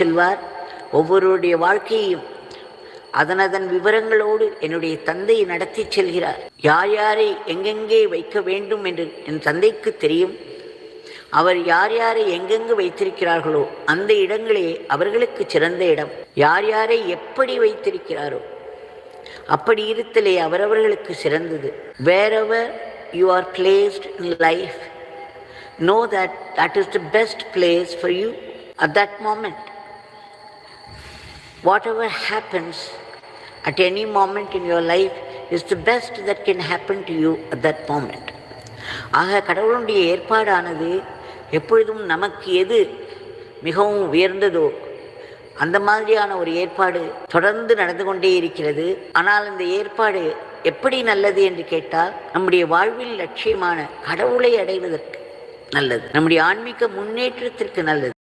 செல்வார் ஒவ்வொருடைய வாழ்க்கையையும் அதனதன் விவரங்களோடு என்னுடைய தந்தை நடத்தி செல்கிறார். யார் யாரை எங்கெங்கே வைக்க வேண்டும் என்று என் தந்தைக்கு தெரியும். அவர் யார் யாரை எங்கெங்கு வைத்திருக்கிறார்களோ அந்த இடங்களே அவர்களுக்கு சிறந்த இடம். யார் யாரை எப்படி வைத்திருக்கிறாரோ அப்படி இருத்தலே அவரவர்களுக்கு சிறந்தது. Wherever you are placed in life know that that is the best place for you at that moment whatever happens at any moment in your life is the best that can happen to you at that moment. ஆக கடவுளுடைய ஏற்பாடானது எப்பொழுதும் நமக்கு எது மிகவும் உயர்ந்ததோ அந்த மாதிரியான ஒரு ஏற்பாடு தொடர்ந்து நடந்து கொண்டே இருக்கிறது. ஆனால் இந்த ஏற்பாடு எப்படி நல்லது என்று கேட்டால் நம்முடைய வாழ்வில் லட்சியமான கடவுளை அடைவதற்கு நல்லது. நம்முடைய ஆன்மீக முன்னேற்றத்திற்கு நல்லது.